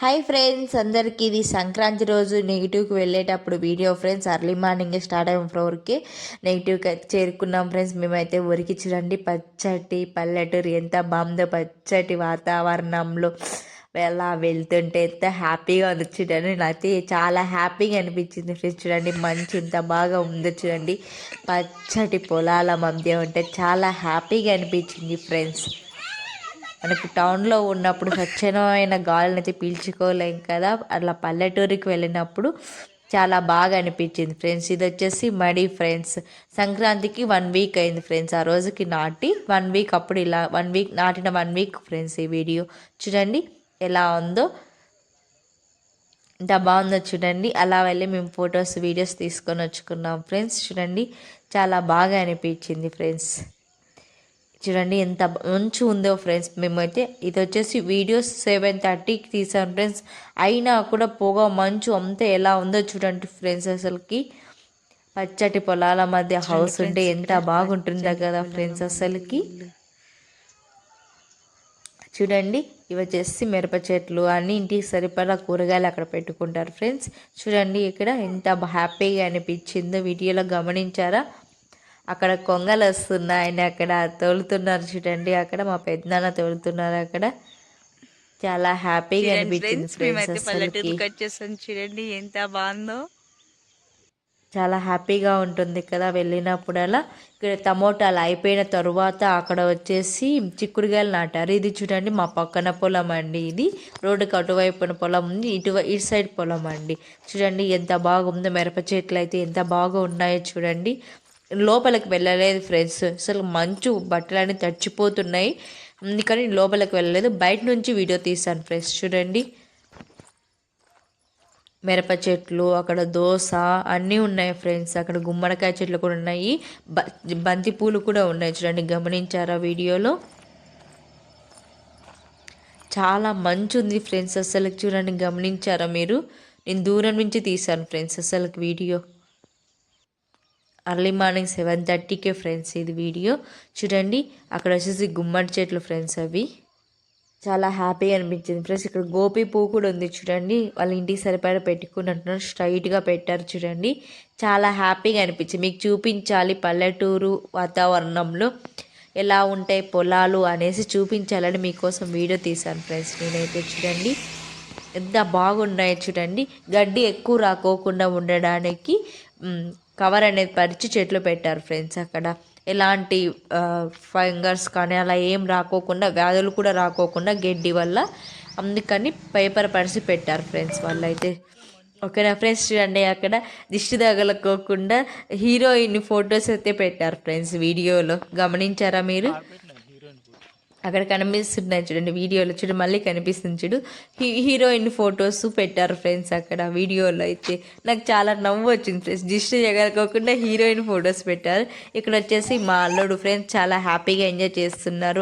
Hi friends అందరికీ ఇది సంక్రాంతి రోజు నెగిటివ్కి వెళ్ళేటప్పుడు video friends early morning start అయ్యాం ఫ్లోర్కి నెగిటివ్కి చేరుకున్నాం ఫ్రెండ్స్ మేమైతే ఉరికి చూడండి పచ్చటి పల్లెటూరు ఎంత బాగుందో పచ్చటి వాతావరణంలో అలా వెళ్తుంటే ఎంత హ్యాపీగా ఉంది చూడండి. నాకైతే చాలా హ్యాపీగా అనిపించింది ఫ్రెండ్స్ చూడండి మంచి ఎంత బాగా ఉందో చూడండి. పచ్చటి పొలాల మధ్య ఉంటే చాలా హ్యాపీగా అనిపించింది ఫ్రెండ్స్ మనకి టౌన్లో ఉన్నప్పుడు స్వచ్ఛమైన గాలిని అయితే పీల్చుకోలేం కదా. అట్లా పల్లెటూరికి వెళ్ళినప్పుడు చాలా బాగా అనిపించింది ఫ్రెండ్స్ ఇది వచ్చేసి మడి ఫ్రెండ్స్ సంక్రాంతికి వన్ వీక్ అయింది ఫ్రెండ్స్ ఆ రోజుకి నాటి వన్ వీక్ అప్పుడు ఇలా వన్ వీక్ నాటిన వన్ వీక్ ఫ్రెండ్స్ ఈ వీడియో చూడండి ఎలా ఉందో. ఎంత బాగుందో చూడండి. అలా వెళ్ళి మేము ఫొటోస్ వీడియోస్ తీసుకొని వచ్చుకున్నాం ఫ్రెండ్స్ చూడండి చాలా బాగా అనిపించింది ఫ్రెండ్స్ చూడండి ఎంత మంచి ఉందో ఫ్రెండ్స్ మేమైతే ఇది వచ్చేసి వీడియోస్ సెవెన్ థర్టీకి తీసాం ఫ్రెండ్స్ అయినా కూడా పొగ మంచు అంతా ఎలా ఉందో చూడండి ఫ్రెండ్స్ అసలుకి. పచ్చటి పొలాల మధ్య హౌస్ ఉంటే ఎంత బాగుంటుందో కదా ఫ్రెండ్స్ అసలుకి. చూడండి ఇవి వచ్చేసి మిరప చెట్లు అన్ని ఇంటికి సరిపడా కూరగాయలు అక్కడ పెట్టుకుంటారు ఫ్రెండ్స్ చూడండి ఇక్కడ ఎంత హ్యాపీగా అనిపించిందో వీడియోలో గమనించారా? అక్కడ కొంగలు వస్తున్నాయని అక్కడ తోలుతున్నారు చూడండి. అక్కడ మా పెద్దనాన్న తోలుతున్నారు అక్కడ. చాలా హ్యాపీగా అనిపించింది ఫ్రెండ్స్ చూడండి. ఎంత బాగుందో. చాలా హ్యాపీగా ఉంటుంది కదా వెళ్ళినప్పుడల్లా. ఇక్కడ టమోటాలు అయిపోయిన తరువాత అక్కడ వచ్చేసి చిక్కుడుగాయలు నాటారు. ఇది చూడండి మా పక్కన పొలం అండి ఇది. రోడ్డుకి అటువైపున పొలం ఉంది ఇటు ఇటు సైడ్ పొలం అండి. చూడండి ఎంత బాగుందో మిరప చెట్లు అయితే ఎంత బాగా ఉన్నాయో చూడండి. లోపలికి వెళ్ళలేదు ఫ్రెండ్స్ అసలు మంచు బట్టలన్నీ తడిచిపోతున్నాయి. అందుకని లోపలికి వెళ్ళలేదు. బయట నుంచి వీడియో తీశాను ఫ్రెండ్స్ చూడండి. మిరప చెట్లు అక్కడ దోస అన్నీ ఉన్నాయి ఫ్రెండ్స్ అక్కడ గుమ్మడికాయ చెట్లు కూడా ఉన్నాయి. బంతి పూలు కూడా ఉన్నాయి చూడండి. గమనించారా వీడియోలో? చాలా మంచి ఉంది ఫ్రెండ్స్ అసలు చూడండి గమనించారా మీరు? నేను దూరం నుంచి తీశాను ఫ్రెండ్స్ అసలు వీడియో. అర్లీ మార్నింగ్ సెవెన్ థర్టీకే ఫ్రెండ్స్ ఇది వీడియో చూడండి అక్కడ వచ్చేసి గుమ్మడి చెట్లు ఫ్రెండ్స్ అవి. చాలా హ్యాపీగా అనిపించింది. ఫ్రెండ్స్ ఇక్కడ గోపి పువ్వు కూడా ఉంది చూడండి. వాళ్ళ ఇంటికి సరిపడా పెట్టుకున్నట్టున్నారు స్ట్రైట్గా పెట్టారు చూడండి. చాలా హ్యాపీగా అనిపించింది. మీకు చూపించాలి పల్లెటూరు వాతావరణంలో ఎలా ఉంటాయి పొలాలు అనేసి చూపించాలని మీకోసం వీడియో తీశాను ఫ్రెండ్స్ నేనైతే చూడండి ఎంత బాగున్నాయి చూడండి. గడ్డి ఎక్కువ రాకోకుండా ఉండడానికి కవర్ అనేది పరిచి చెట్లు పెట్టారు ఫ్రెండ్స్ అక్కడ. ఎలాంటి ఫంగర్స్ కానీ అలా ఏం రాకోకుండా వ్యాధులు కూడా రాకోకుండా గడ్డి వల్ల అందుకని పేపర్ పరిచి పెట్టారు ఫ్రెండ్స్ వాళ్ళైతే. ఓకేనా ఫ్రెండ్స్ చూడండి అక్కడ దిష్టి తగలకోకుండా హీరోయిన్ ఫొటోస్ అయితే పెట్టారు ఫ్రెండ్స్ వీడియోలో. గమనించారా మీరు? అక్కడ కనిపిస్తున్నాయి చూడండి వీడియోలో చూడు మళ్ళీ కనిపిస్తుంది చూడు. హీరోయిన్ ఫొటోస్ పెట్టారు ఫ్రెండ్స్ అక్కడ వీడియోలో అయితే. నాకు చాలా నవ్వు వచ్చింది ఫ్రెండ్స్. దిష్టి జగలకోకుండా హీరోయిన్ ఫొటోస్ పెట్టారు. ఇక్కడ వచ్చేసి మా అల్లుడు ఫ్రెండ్స్ చాలా హ్యాపీగా ఎంజాయ్ చేస్తున్నారు.